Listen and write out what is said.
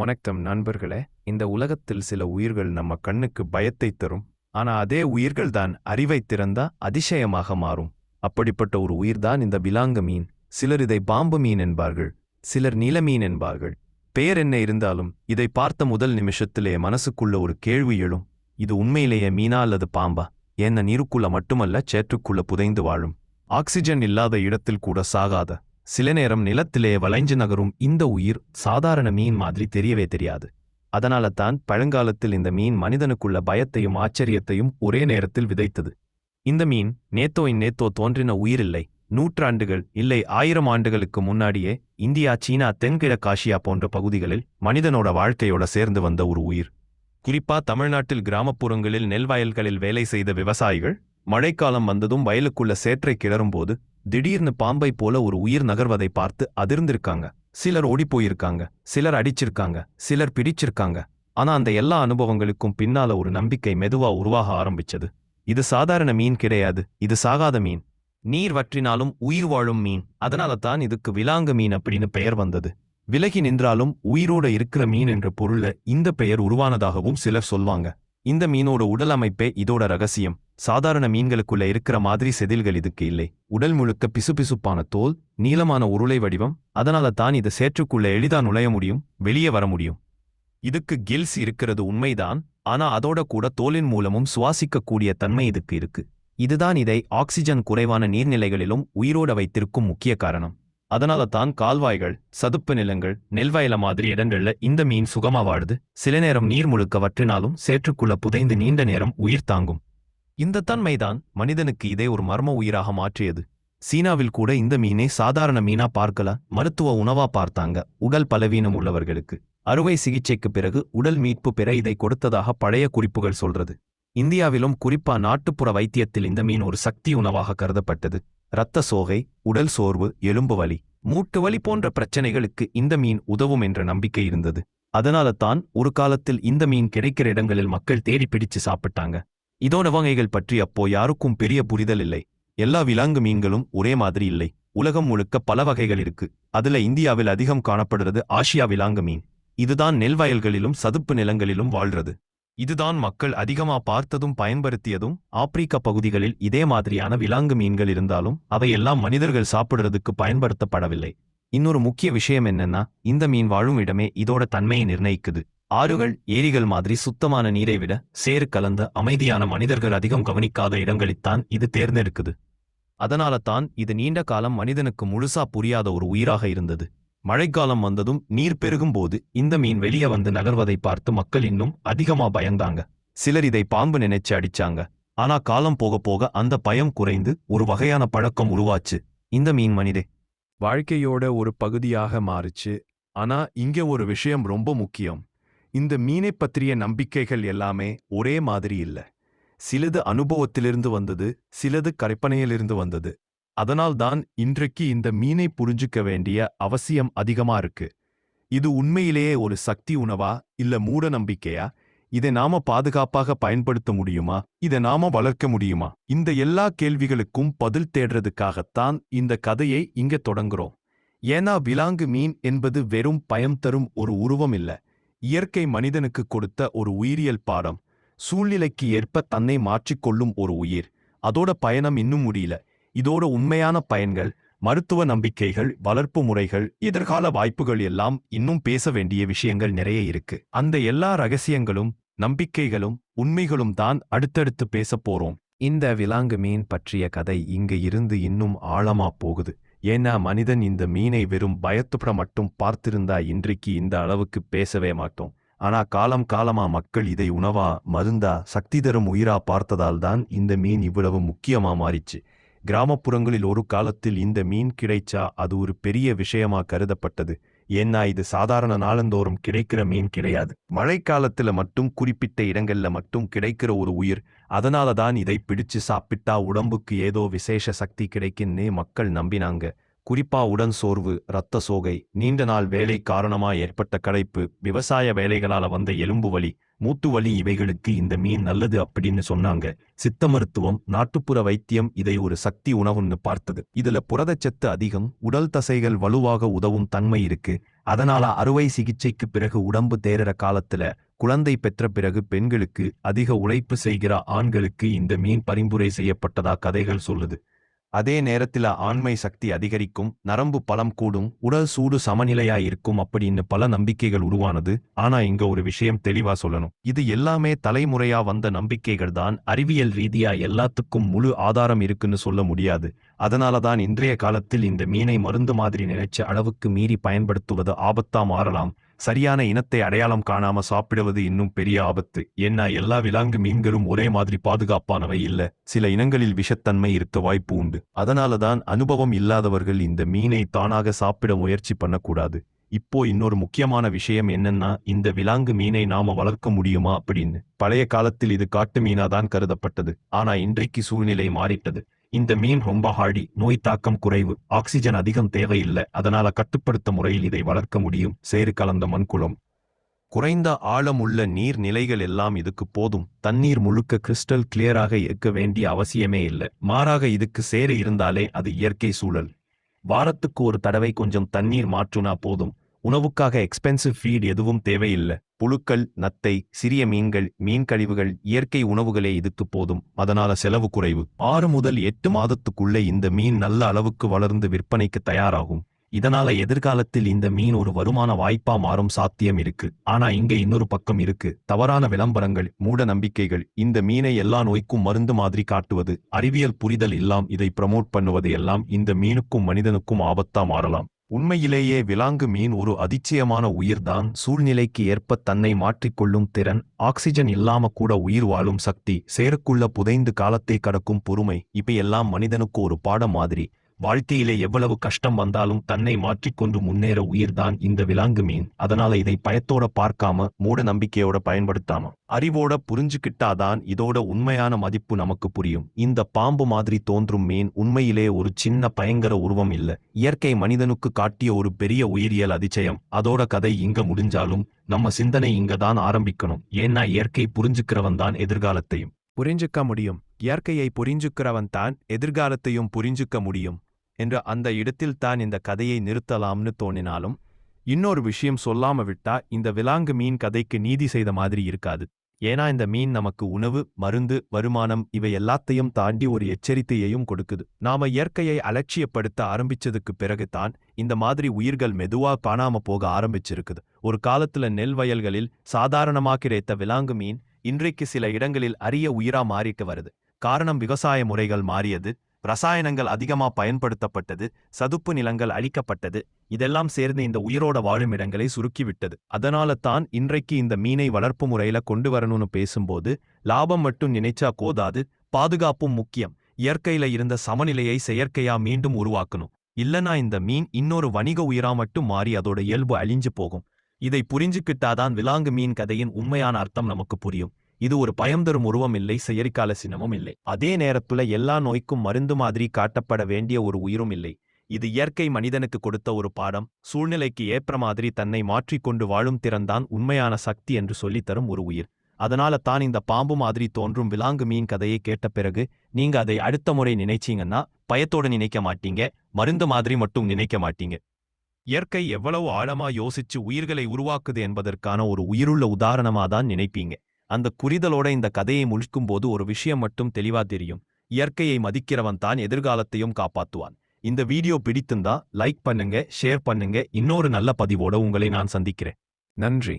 வணக்கம் நண்பர்களே. இந்த உலகத்தில் சில உயிர்கள் நம்ம கண்ணுக்கு பயத்தை தரும். ஆனா அதே உயிர்கள் தான் அறிவை திறந்தா அதிசயமாக மாறும். அப்படிப்பட்ட ஒரு உயிர்தான் இந்த விலாங்க மீன். சிலர் இதை பாம்பு மீன் என்பார்கள். சிலர் நீலமீன் என்பார்கள். பெயர் என்ன இருந்தாலும் இதை பார்த்த முதல் நிமிஷத்திலே மனசுக்குள்ள ஒரு கேள்வி எழும். இது உண்மையிலேயே மீனா அல்லது பாம்பா? என்ன நீருக்குள்ள மட்டுமல்ல சேற்றுக்குள்ள புதைந்து வாழும். ஆக்சிஜன் இல்லாத இடத்தில் கூட சாகாத. சில நேரம் நிலத்திலே வளைஞ்சு நகரும் இந்த உயிர் சாதாரண மீன் மாதிரி தெரியவே தெரியாது. அதனால தான் பழங்காலத்தில் இந்த மீன் மனிதனுக்குள்ள பயத்தையும் ஆச்சரியத்தையும் ஒரே நேரத்தில் விதைத்தது. இந்த மீன் நேத்தோ தோன்றின உயிரில்லை. நூற்றாண்டுகள் இல்லை ஆயிரம் ஆண்டுகளுக்கு முன்னாடியே இந்தியா சீனா தென்கிழக்காசியா போன்ற பகுதிகளில் மனிதனோட வாழ்க்கையோட சேர்ந்து வந்த ஒரு உயிர். குறிப்பா தமிழ்நாட்டில் கிராமப்புறங்களில் நெல் வயல்களில் வேலை செய்த விவசாயிகள் மழைக்காலம் வந்ததும் வயலுக்குள்ள சேற்றை கிளறும்போது திடீர்னு பாம்பை போல ஒரு உயிர் நகர்வதை பார்த்து அதிர்ந்திருக்காங்க. சிலர் ஓடிப்போயிருக்காங்க சிலர் அடிச்சிருக்காங்க. சிலர் பிடிச்சிருக்காங்க. ஆனா அந்த எல்லா அனுபவங்களுக்கும் பின்னால ஒரு நம்பிக்கை மெதுவா உருவாக ஆரம்பிச்சது. இது சாதாரண மீன் கிடையாது. இது சாகாத மீன். நீர் வற்றினாலும் உயிர் வாழும் மீன். அதனால தான் இதுக்கு விலாங்கு மீன் அப்படின்னு பெயர் வந்தது. விலகி நின்றாலும் உயிரோட இருக்கிற மீன் என்ற பொருள்ல இந்த பெயர் உருவானதாகவும் சிலர் சொல்வாங்க. இந்த மீனோட உடல் அமைப்பே இதோட ரகசியம். சாதாரண மீன்களுக்குள்ள இருக்கிற மாதிரி செதில்கள் இதுக்கு இல்லை. உடல் முழுக்க பிசுபிசுப்பான தோல் நீளமான உருளை வடிவம் அதனால தான் இது சேற்றுக்குள்ள எளிதா நுழைய முடியும் வெளியே வர முடியும். இதுக்கு கில்ஸ் இருக்கிறது உண்மைதான் ஆனா அதோட கூட தோலின் மூலமும் சுவாசிக்கக்கூடிய தன்மை இதுக்கு இருக்கு. இதுதான் இதை ஆக்சிஜன் குறைவான நீர்நிலைகளிலும் உயிரோட வைத்திருக்கும் முக்கிய காரணம். அதனால தான் கால்வாய்கள் சதுப்பு நிலங்கள் நெல்வயல மாதிரி இடங்கள்ல இந்த மீன் சுகமா வாழுது சில நேரம் நீர் முழுக்க வற்றினாலும் சேற்றுக்குள்ள புதைந்து நீண்ட நேரம் உயிர் தாங்கும். இந்த தன்மைதான் மனிதனுக்கு இதை ஒரு மர்ம உயிராக மாற்றியது. சீனாவில் கூட இந்த மீனை சாதாரண மீனா பார்க்கல மருத்துவ உணவா பார்த்தாங்க உடல் பலவீனம் உள்ளவர்களுக்கு. அறுவை சிகிச்சைக்கு பிறகு உடல் மீட்பு பெற இதை கொடுத்ததாக பழைய குறிப்புகள் சொல்றது. இந்தியாவிலும் குறிப்பா நாட்டுப்புற வைத்தியத்தில் இந்த மீன் ஒரு சக்தி உணவாக கருதப்பட்டது. இரத்த சோகை உடல் சோர்வு எலும்பு வலி. மூட்டு வலி போன்ற பிரச்சனைகளுக்கு இந்த மீன் உதவும் என்ற நம்பிக்கை இருந்தது. அதனால தான் ஒரு காலத்தில் இந்த மீன் கிடைக்கிற இடங்களில் மக்கள் தேடி பிடிச்சு சாப்பிட்டாங்க. இதோட வகைகள் பற்றி அப்போ யாருக்கும் பெரிய புரிதல் இல்லை. எல்லா விலாங்கு மீன்களும் ஒரே மாதிரி இல்லை. உலகம் முழுக்க பல வகைகள் இருக்கு. அதுல இந்தியாவில் அதிகம் காணப்படுறது ஆசியா விலாங்கு மீன். இதுதான் நெல் வயல்களிலும் சதுப்பு நிலங்களிலும் வாழ்றது. இதுதான் மக்கள் அதிகமா பார்த்ததும் பயன்படுத்தியதும் ஆப்பிரிக்க பகுதிகளில் இதே மாதிரியான விலாங்கு மீன்கள் இருந்தாலும் அவையெல்லாம் மனிதர்கள் சாப்பிடுறதுக்கு பயன்படுத்தப்படவில்லை. இன்னொரு முக்கிய விஷயம் என்னன்னா இந்த மீன் வாழும் இடமே இதோட தன்மையை நிர்ணயிக்குது. ஆறுகள் ஏரிகள் மாதிரி சுத்தமான நீரை விட சேறு கலந்த அமைதியான மனிதர்கள் அதிகம் கவனிக்காத இடங்களில்தான் இது தேர்ந்தெடுக்குது. அதனால தான் இது நீண்ட காலம் மனிதனுக்கு முழுசா புரியாத ஒரு உயிராக இருந்தது. மழைக்காலம் வந்ததும் நீர் பெருகும்போது இந்த மீன் வெளியே வந்து நகர்வதை பார்த்து மக்கள் இன்னும் அதிகமா பயந்தாங்க. சிலர் இதை பாம்பு நினைச்சு அடிச்சாங்க. ஆனா காலம் போக போக அந்த பயம் குறைந்து ஒரு வகையான பழக்கம் உருவாச்சு. இந்த மீன் மனிதே. வாழ்க்கையோட ஒரு பகுதியாக மாறுச்சு. ஆனா இங்க ஒரு விஷயம் ரொம்ப முக்கியம். இந்த மீனை பற்றிய நம்பிக்கைகள் எல்லாமே ஒரே மாதிரி இல்ல. சிலது அனுபவத்திலிருந்து வந்தது சிலது கற்பனையிலிருந்து வந்தது. அதனால்தான் இன்றைக்கு இந்த மீனை புரிஞ்சுக்க வேண்டிய அவசியம் அதிகமா இருக்கு. இது உண்மையிலேயே ஒரு சக்தி உணவா இல்ல மூட நம்பிக்கையா? இதை நாம பாதுகாப்பாக பயன்படுத்த முடியுமா? இதை நாம வளர்க்க முடியுமா? இந்த எல்லா கேள்விகளுக்கும் பதில் தேடுறதுக்காகத்தான் இந்த கதையை இங்க தொடங்குறோம். ஏன்னா விலாங்கு மீன் என்பது வெறும் பயம் தரும் ஒரு உருவம் இல்ல. இயற்கை மனிதனுக்கு கொடுத்த ஒரு உயிரியல் பாடம். சூழ்நிலைக்கு ஏற்ப தன்னை மாற்றிக்கொள்ளும் ஒரு உயிர். அதோட பயணம் இன்னும் முடியல. இதோட உண்மையான பயன்கள் மருத்துவ நம்பிக்கைகள் வளர்ப்பு முறைகள் எதிர்கால வாய்ப்புகள் எல்லாம் இன்னும் பேச வேண்டிய விஷயங்கள் நிறைய இருக்கு. அந்த எல்லா ரகசியங்களும் நம்பிக்கைகளும் உண்மைகளும் தான் அடுத்தடுத்து பேசப் போறோம். இந்த விலாங்கு மீன் பற்றிய கதை இங்க இருந்து இன்னும் ஆழமா போகுது. ஏன்னா மனிதன் இந்த மீனை வெறும் பயத்துப்பட மட்டும் பார்த்திருந்தா இன்றைக்கு இந்த அளவுக்கு பேசவே மாட்டோம். ஆனா காலம் காலமா மக்கள் இதை உணவா மருந்தா சக்தி தரும் உயிரா பார்த்ததால் தான் இந்த மீன் இவ்வளவு முக்கியமா மாறிச்சு. கிராமப்புறங்களில் ஒரு காலத்தில் இந்த மீன் கிடைச்சா அது ஒரு பெரிய விஷயமா கருதப்பட்டது. ஏன்னா இது சாதாரண நாளந்தோறும் கிடைக்கிற மீன் கிடையாது. மழைக்காலத்துல மட்டும் குறிப்பிட்ட இடங்கள்ல மட்டும் கிடைக்கிற ஒரு உயிர். அதனால தான் இதை பிடிச்சு சாப்பிட்டா உடம்புக்கு ஏதோ விசேஷ சக்தி கிடைக்குன்னே மக்கள் நம்பினாங்க. குறிப்பா உடன் சோர்வு இரத்த சோகை நீண்ட நாள் வேலை காரணமா ஏற்பட்ட களைப்பு விவசாய வேலைகளால வந்த எலும்பு வலி மூட்டு வலி இவைகளுக்கு இந்த மீன் நல்லது அப்படின்னு சொன்னாங்க. சித்த மருத்துவம் நாட்டுப்புற வைத்தியம் இதை ஒரு சக்தி உணவுன்னு பார்த்தது. இதுல புரதச்சத்து அதிகம் உடல் தசைகள் வலுவாக உதவும் தன்மை இருக்கு. அதனால அறுவை சிகிச்சைக்கு பிறகு உடம்பு தேரற காலத்துல குழந்தை பெற்ற பிறகு பெண்களுக்கு அதிக உழைப்பு செய்கிற ஆண்களுக்கு இந்த மீன் பரிந்துரை செய்யப்பட்டதா கதைகள் சொல்லுது. அதே நேரத்தில் ஆண்மை சக்தி அதிகரிக்கும் நரம்பு பலம் கூடும் உடல் சூடு சமநிலையா இருக்கும் அப்படின்னு பல நம்பிக்கைகள் உருவானது. ஆனா இங்க ஒரு விஷயம் தெளிவா சொல்லணும். இது எல்லாமே தலைமுறையா வந்த நம்பிக்கைகள் தான். அறிவியல் ரீதியா எல்லாத்துக்கும் முழு ஆதாரம் இருக்குன்னு சொல்ல முடியாது. அதனால தான் இன்றைய காலத்தில் இந்த மீனை மருந்து மாதிரி நினைச்ச அளவுக்கு மீறி பயன்படுத்துவது ஆபத்தா மாறலாம். சரியான இனத்தை அடையாளம் காணாம சாப்பிடுவது இன்னும் பெரிய ஆபத்து. ஏன்னா எல்லா விலாங்கு மீன்களும் ஒரே மாதிரி பாதுகாப்பானவை இல்ல. சில இனங்களில் விஷத்தன்மை இருக்க வாய்ப்பு உண்டு. அதனாலதான் அனுபவம் இல்லாதவர்கள் இந்த மீனை தானாக சாப்பிட முயற்சி பண்ணக்கூடாது. இப்போ இன்னொரு முக்கியமான விஷயம் என்னன்னா இந்த விலாங்கு மீனை நாம வளர்க்க முடியுமா அப்படின்னு. பழைய காலத்தில் இது காட்டு மீனா தான் கருதப்பட்டது. ஆனா இன்றைக்கு சூழ்நிலை மாறிட்டது. இந்த மீன் ரொம்ப ஹார்டி நோய் தாக்கம் குறைவு ஆக்சிஜன் அதிகம் தேவையில்லை அதனால கட்டுப்படுத்த முறையில் இதை வளர்க்க முடியும். சேறு கலந்த மண்குளம் குறைந்த ஆழமுள்ள நீர் நிலைகள் எல்லாம் இதுக்கு போதும். தண்ணீர் முழுக்க கிறிஸ்டல் கிளியராக இருக்க வேண்டிய அவசியமே இல்லை. மாறாக இதுக்கு சேறு இருந்தாலே அது இயற்கை சூழல். வாரத்துக்கு ஒரு தடவை கொஞ்சம் தண்ணீர் மாற்றுனா போதும். உணவுக்காக எக்ஸ்பென்சிவ் ஃபீட் எதுவும் தேவையில்லை. புழுக்கள் நத்தை சிறிய மீன்கள் மீன் கழிவுகள் இயற்கை உணவுகளே இதுக்கு போதும். அதனால செலவு குறைவு. ஆறு முதல் எட்டு மாதத்துக்குள்ளே இந்த மீன் நல்ல அளவுக்கு வளர்ந்து விற்பனைக்கு தயாராகும். இதனால எதிர்காலத்தில் இந்த மீன் ஒரு வருமான வாய்ப்பா மாறும் சாத்தியம் இருக்கு. ஆனா இங்க இன்னொரு பக்கம் இருக்கு. தவறான விளம்பரங்கள் மூட நம்பிக்கைகள் இந்த மீனை எல்லா நோய்க்கும் மருந்து மாதிரி காட்டுவது அறிவியல் புரிதல் இல்லாம் இதை ப்ரமோட் பண்ணுவது எல்லாம் இந்த மீனுக்கும் மனிதனுக்கும் ஆபத்தா மாறலாம். உண்மையிலேயே விலாங்கு மீன் ஒரு அதிச்சயமான உயிர்தான். சூழ்நிலைக்கு ஏற்ப தன்னை மாற்றிக்கொள்ளும் திறன் ஆக்சிஜன் இல்லாம கூட உயிர் வாழும் சக்தி சேருக்குள்ள புதைந்து காலத்தை கடக்கும் பொறுமை இப்பையெல்லாம் மனிதனுக்கு ஒரு பாடம் மாதிரி. வாழ்க்கையிலே எவ்வளவு கஷ்டம் வந்தாலும் தன்னை மாற்றிக்கொண்டு முன்னேற உயிர்தான் இந்த விலாங்கு மீன். அதனால இதை பயத்தோட பார்க்காம மூட நம்பிக்கையோட பயன்படுத்தாம அறிவோட புரிஞ்சுக்கிட்டாதான் இதோட உண்மையான மதிப்பு நமக்கு புரியும். இந்த பாம்பு மாதிரி தோன்றும் மீன் உண்மையிலே ஒரு சின்ன பயங்கர உருவம் இல்ல. இயற்கை மனிதனுக்கு காட்டிய ஒரு பெரிய உயிரியல் அதிசயம். அதோட கதை இங்க முடிஞ்சாலும் நம்ம சிந்தனை இங்க தான் ஆரம்பிக்கணும். ஏன்னா இயற்கை புரிஞ்சுக்கிறவன் தான் எதிர்காலத்தையும். புரிஞ்சுக்க முடியும். இயற்கையை புரிஞ்சுக்கிறவன் தான் எதிர்காலத்தையும் புரிஞ்சுக்க முடியும். என்று அந்த இடத்தில் தான் இந்த கதையை நிறுத்தலாம்னு தோணினாலும் இன்னொரு விஷயம் சொல்லாம விட்டா இந்த விலாங்கு மீன் கதைக்கு நீதி செய்த மாதிரி இருக்காது. ஏன்னா இந்த மீன் நமக்கு உணவு மருந்து வருமானம் இவை எல்லாத்தையும் தாண்டி ஒரு எச்சரிக்கையையும் கொடுக்குது. நாம இயற்கையை அலட்சியப்படுத்த ஆரம்பிச்சதுக்கு பிறகு தான் இந்த மாதிரி உயிர்கள் மெதுவா காணாம போக ஆரம்பிச்சிருக்குது. ஒரு காலத்துல நெல் வயல்களில் சாதாரணமாக கிடைத்த விலாங்கு மீன் இன்றைக்கு சில இடங்களில் அரிய உயிரா மாறிட்டு வருது. காரணம் விவசாய முறைகள் மாறியது ரசாயனங்கள் அதிகமா பயன்படுத்தப்பட்டது சதுப்பு நிலங்கள் அழிக்கப்பட்டது இதெல்லாம் சேர்ந்து இந்த உயிரோட வாழும் இடங்களை சுருக்கிவிட்டது. அதனால தான் இன்றைக்கு இந்த மீனை வளர்ப்பு முறையில கொண்டு வரணும்னு பேசும்போது லாபம் மட்டும் நினைச்சா கோதாது பாதுகாப்பும் முக்கியம். இயற்கையில இருந்த சமநிலையை செயற்கையா மீண்டும் உருவாக்கணும். இல்லனா இந்த மீன் இன்னொரு வணிக உயிரா மட்டும் மாறி அதோட இயல்பு அழிஞ்சு போகும். இதை புரிஞ்சுக்கிட்டாதான் விலாங்கு மீன் கதையின் உண்மையான அர்த்தம் நமக்கு புரியும். இது ஒரு பயம் தரும் உருவம் இல்லை செயற்கால சினமும் இல்லை. அதே நேரத்துல எல்லா நோய்க்கும் மருந்து மாதிரி காட்டப்பட வேண்டிய ஒரு உயிரும் இல்லை. இது இயற்கை மனிதனுக்கு கொடுத்த ஒரு பாடம். சூழ்நிலைக்கு ஏற்ற மாதிரி தன்னை மாற்றிக்கொண்டு வாழும் திறன்தான் உண்மையான சக்தி என்று சொல்லித்தரும் ஒரு உயிர். அதனால தான் இந்த பாம்பு மாதிரி தோன்றும் விலாங்கு மீன் கதையை கேட்ட பிறகு நீங்க அதை அடுத்த முறை நினைச்சீங்கன்னா பயத்தோட நினைக்க மாட்டீங்க மருந்து மாதிரி மட்டும் நினைக்க மாட்டீங்க. இயற்கை எவ்வளவு ஆழமா யோசிச்சு உயிர்களை உருவாக்குது என்பதற்கான ஒரு உயிருள்ள உதாரணமா தான் நினைப்பீங்க. அந்த குறிதலோட இந்த கதையை முழிக்கும்போது ஒரு விஷயம் மட்டும் தெளிவா தெரியும். இயற்கையை மதிக்கிறவன் தான் எதிர்காலத்தையும் காப்பாத்துவான். இந்த வீடியோ பிடித்திருந்தா லைக் பண்ணுங்க ஷேர் பண்ணுங்க. இன்னொரு நல்ல பதிவோட உங்களை நான் சந்திக்கிறேன். நன்றி.